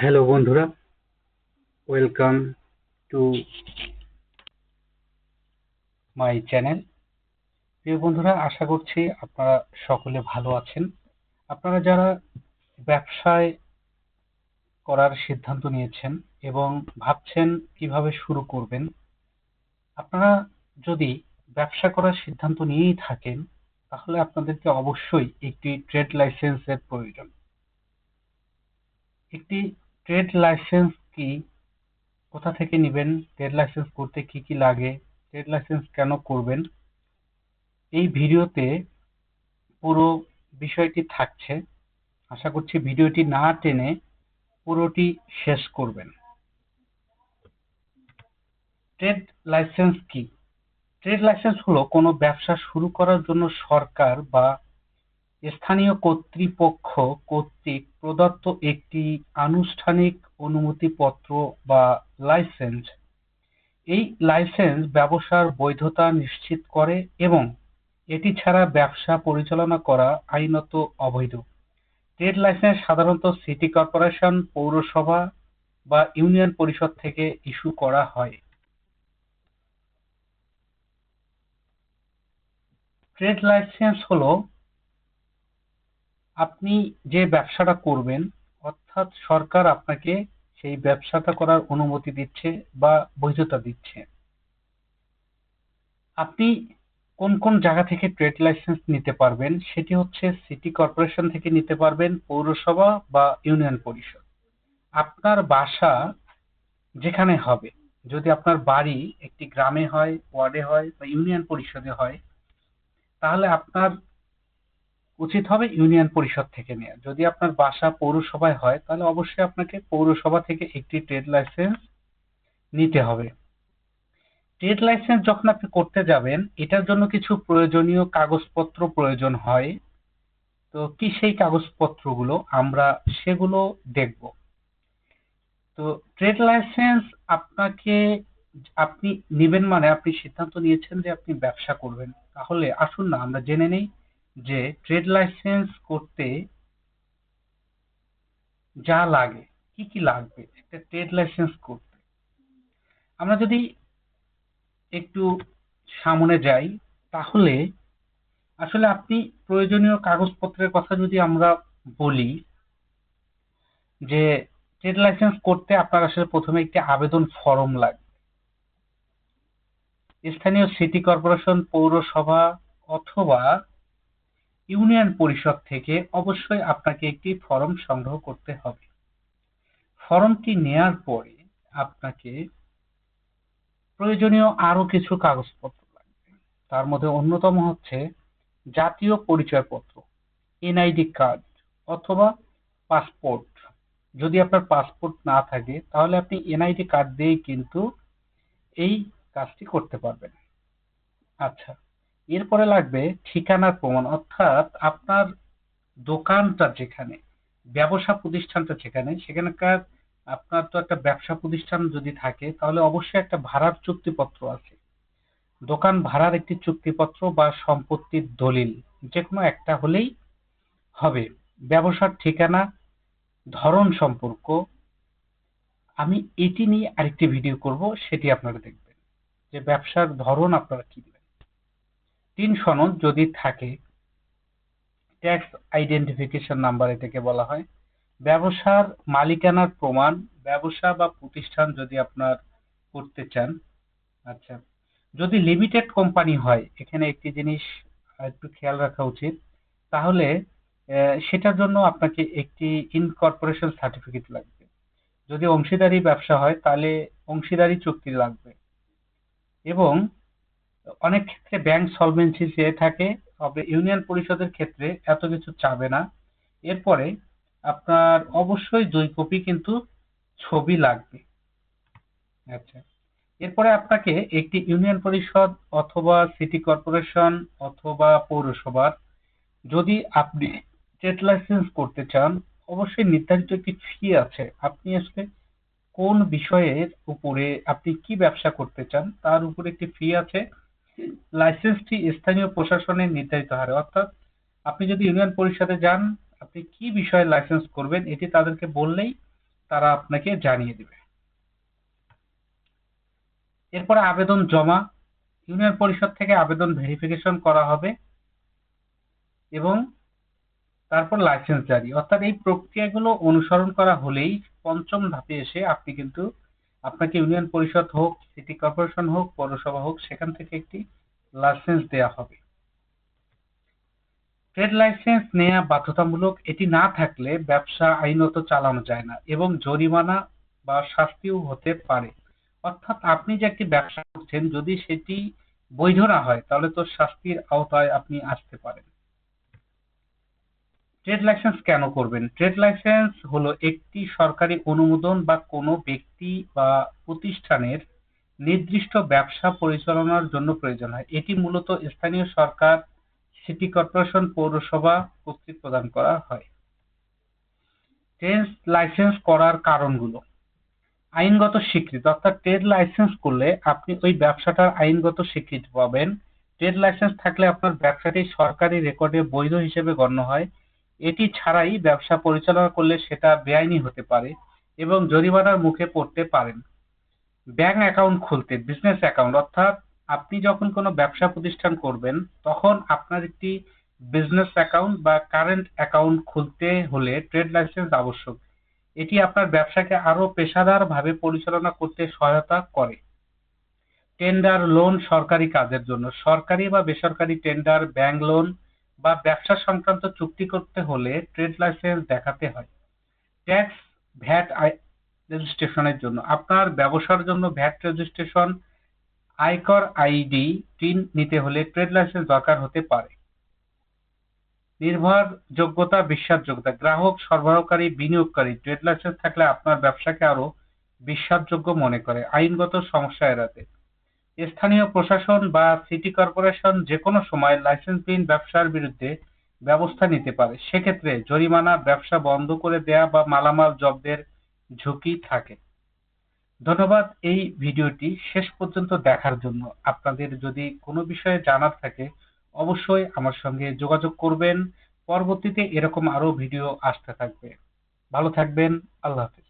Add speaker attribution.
Speaker 1: Hello বন্ধুরা welcome to my channel প্রিয় বন্ধুরা, আশা করছি আপনারা সকলে ভালো আছেন। আপনারা যারা ব্যবসায় করার সিদ্ধান্ত নিয়েছেন এবং ভাবছেন কীভাবে শুরু করবেন, আপনারা যদি ব্যবসা করার সিদ্ধান্ত নিয়েই থাকেন, তাহলে আপনাদেরকে অবশ্যই একটি ট্রেড লাইসেন্সের প্রয়োজন। একটি ট্রেড লাইসেন্স কি? কোথা থেকে নেবেন? ট্রেড লাইসেন্স করতে কি কি লাগে? ট্রেড লাইসেন্স কেন করবেন? এই ভিডিওতে পুরো বিষয়টি থাকছে। আশা করছি ভিডিওটি না টেনে পুরোটি শেষ করবেন। ট্রেড লাইসেন্স কি? ট্রেড লাইসেন্স হলো কোনো ব্যবসা শুরু করার জন্য সরকার বা স্থানীয় কর্তৃপক্ষ কর্তৃক প্রদত্ত একটি আনুষ্ঠানিক অনুমতিপত্র বা লাইসেন্স এই লাইসেন্স ব্যবসার বৈধতা নিশ্চিত করে এবং এটি ছাড়া ব্যবসা পরিচালনা করা আইনত অবৈধ। ট্রেড লাইসেন্স সাধারণত সিটি কর্পোরেশন পৌরসভা বা ইউনিয়ন পরিষদ থেকে ইস্যু করা হয়। ট্রেড লাইসেন্স হলো আপনি যে ব্যবসাটা করবেন, অর্থাৎ সরকার আপনাকে সেই ব্যবসাটা করার অনুমতি দিচ্ছে বা বৈধতা দিচ্ছে। আপনি কোন কোন জায়গা থেকে ট্রেড লাইসেন্স নিতে পারবেন, সেটি হচ্ছে সিটি কর্পোরেশন থেকে নিতে পারবেন, পৌরসভা বা ইউনিয়ন পরিষদ। আপনার বাসা যেখানে হবে, যদি আপনার বাড়ি একটি গ্রামে হয়, ওয়ার্ডে হয় বা ইউনিয়ন পরিষদে হয়, তাহলে আপনার উচিত হবে ইউনিয়ন পরিষদ থেকে নেওয়া যদি আপনার বাসা পৌরসভায় হয়, তাহলে অবশ্যই আপনাকে পৌরসভা থেকে একটি ট্রেড লাইসেন্স নিতে হবে। ট্রেড লাইসেন্স যখন আপনি করতে যাবেন, এটার জন্য কিছু প্রয়োজনীয় কাগজপত্র প্রয়োজন হয়। তো কি সেই কাগজপত্রগুলো? আমরা সেগুলো দেখব। তো ট্রেড লাইসেন্স আপনাকে, আপনি নেবেন মানে আপনি সিদ্ধান্ত নিয়েছেন যে আপনি ব্যবসা করবেন। তাহলে আসুন না, আমরা জেনে নেই যে ট্রেড লাইসেন্স করতে যা লাগে, কি কি লাগবে, একটা ট্রেড লাইসেন্স করতে। আমরা যদি একটু সামনে যাই, তাহলে আসলে আপনি প্রয়োজনীয় কাগজপত্রের কথা যদি আমরা বলি, যে ট্রেড লাইসেন্স করতে আপনার আসলে প্রথমে একটি আবেদন ফর্ম লাগবে। স্থানীয় সিটি কর্পোরেশন পৌরসভা অথবা ইউনিয়ন পরিষদ থেকে অবশ্যই আপনাকে একটি ফর্ম সংগ্রহ করতে হবে। ফর্মটি নেয়ার পরে আপনাকে প্রয়োজনীয় আরও কিছু কাগজপত্র লাগবে। তার মধ্যে অন্যতম হচ্ছে জাতীয় পরিচয়পত্র, এনআইডি কার্ড অথবা পাসপোর্ট। যদি আপনার পাসপোর্ট না থাকে, তাহলে আপনি এনআইডি কার্ড দিয়েই কিন্তু এই কাজটি করতে পারবেন। আচ্ছা এরপরে লাগবে ঠিকানার প্রমাণ, অর্থাৎ আপনার দোকানটা যেখানে, ব্যবসা প্রতিষ্ঠানটা যেখানে, সেখানকার আপনার তো একটা ব্যবসা প্রতিষ্ঠান যদি থাকে, তাহলে অবশ্যই একটা ভাড়ার চুক্তিপত্র আছে। দোকান ভাড়ার একটি চুক্তিপত্র বা সম্পত্তির দলিল যে কোনো একটা হলেই হবে। ব্যবসার ঠিকানা, ধরন সম্পর্ক, আমি এটি নিয়ে আরেকটি ভিডিও করব, সেটি আপনারা দেখবেন যে ব্যবসার ধরন আপনারা কি তিন সনদ যদি থাকে ট্যাক্স আইডেন্টিফিকেশন নাম্বার এটাকে বলা হয়। ব্যবসার মালিকানার প্রমাণ, ব্যবসা বা প্রতিষ্ঠান যদি আপনার করতে চান আচ্ছা যদি লিমিটেড কোম্পানি হয়, এখানে একটি জিনিস একটু খেয়াল রাখা উচিত, তাহলে সেটার জন্য আপনাকে একটি ইনকর্পোরেশন সার্টিফিকেট লাগবে। যদি অংশীদারি ব্যবসা হয়, তাহলে অংশীদারি চুক্তি লাগবে। এবং অনেক ক্ষেত্রে ব্যাংক সলভেন্সি চেয়ে থাকে, তবে ইউনিয়ন পরিষদের ক্ষেত্রে এত কিছু চাবে না। এরপরে আপনার অবশ্যই দুই কপি কিন্তু ছবি লাগবে। আচ্ছা এরপরে আপনাকে একটি ইউনিয়ন পরিষদ অথবা সিটি কর্পোরেশন অথবা পৌরসভার যদি আপনি ট্রেড লাইসেন্স করতে চান, অবশ্যই নির্ধারিত একটি ফি আছে। আপনি আসলে কোন বিষয়ের উপরে আপনি কি ব্যবসা করতে চান, তার উপরে একটি ফি আছে। লাইসেন্সটি স্থানীয় প্রশাসনের নির্ধারিত হারে। অর্থাৎ আপনি যদি ইউনিয়ন পরিষদে যান, আপনি কি বিষয়ে লাইসেন্স করবেন এটি তাদেরকে বললেই তারা আপনাকে জানিয়ে দেবে। এরপরে আবেদন জমা। ইউনিয়ন পরিষদ থেকে আবেদন ভেরিফিকেশন করা হবে এবং তারপর লাইসেন্স জারি। অর্থাৎ এই প্রক্রিয়াগুলো অনুসরণ করা হলেই পঞ্চম ধাপে এসে আপনি কিন্তু আপনাকে ইউনিয়ন পরিষদ হোক, সিটি কর্পোরেশন হোক, পৌরসভা হোক, সেখান থেকে একটি লাইসেন্স দেয়া হবে। ট্রেড লাইসেন্স নেওয়া বাধ্যতামূলক, এটি না থাকলে ব্যবসা আইনত চালানো যায় না এবং জরিমানা বা শাস্তিও হতে পারে। অর্থাৎ আপনি যে একটি ব্যবসা করছেন, যদি সেটি বৈধ না হয়, তাহলে তো শাস্তির আওতায় আপনি আসতে পারেন। ট্রেড লাইসেন্স কেন করবেন? ট্রেড লাইসেন্স হলো একটি সরকারি অনুমোদন বা কোনো ব্যক্তি বা প্রতিষ্ঠানের নির্দিষ্ট ব্যবসা পরিচালনার জন্য প্রয়োজন হয়। এটি মূলত স্থানীয় সরকার, সিটি কর্পোরেশন, পৌরসভা কর্তৃক প্রদান করা হয়। ট্রেড লাইসেন্স করার কারণগুলো। আইনগত স্বীকৃতি, অর্থাৎ ট্রেড লাইসেন্স করলে আপনি ওই ব্যবসাটার আইনগত স্বীকৃতি পাবেন। ট্রেড লাইসেন্স থাকলে আপনার ব্যবসাটি সরকারি রেকর্ডে বৈধ হিসেবে গণ্য হয়। এটি ছাড়াই ব্যবসা পরিচালনা করলে সেটা বেআইনি হতে পারে এবং জরিমানার মুখে পড়তে পারেন। ব্যাংক অ্যাকাউন্ট খুলতে, বিজনেস অ্যাকাউন্ট, অর্থাৎ আপনি যখন কোনো ব্যবসা প্রতিষ্ঠান করবেন, তখন আপনার একটি বিজনেস অ্যাকাউন্ট বা কারেন্ট অ্যাকাউন্ট খুলতে হলে ট্রেড লাইসেন্স আবশ্যক। এটি আপনার ব্যবসাকে আরও পেশাদারভাবে পরিচালনা করতে সহায়তা করে। টেন্ডার লোন সরকারি কাজের জন্য। সরকারি বা বেসরকারি টেন্ডার, ব্যাংক লোন বা ব্যবসা সংক্রান্ত চুক্তি করতে হলে ট্রেড লাইসেন্স দেখাতে হয়। ট্যাক্স ভ্যাট রেজিস্ট্রেশনের জন্য। আপনার ব্যবসার জন্য ভ্যাট রেজিস্ট্রেশন আয়কর আইডি টিন নিতে হলে ট্রেড লাইসেন্স দরকার হতে পারে। নির্ভরযোগ্যতা, বিশ্বাসযোগ্যতা। গ্রাহক, সরবরাহকারী, বিনিয়োগকারী ট্রেড লাইসেন্স থাকলে আপনার ব্যবসাকে আরও বিশ্বাসযোগ্য মনে করে। আইনগত সমস্যা এড়াতে। স্থানীয় প্রশাসন বা সিটি কর্পোরেশন যে কোনো সময় লাইসেন্সবিহীন ব্যবসার বিরুদ্ধে ব্যবস্থা নিতে পারে। সেক্ষেত্রে জরিমানা, ব্যবসা বন্ধ করে দেয়া বা মালামাল জব্দের ঝুঁকি থাকে। ধন্যবাদ এই ভিডিওটি শেষ পর্যন্ত দেখার জন্য। আপনাদের যদি কোনো বিষয়ে জানার থাকে, অবশ্যই আমার সঙ্গে যোগাযোগ করবেন। পরবর্তীতে এরকম আরও ভিডিও আসতে থাকবে। ভালো থাকবেন। আল্লাহ হাফিজ।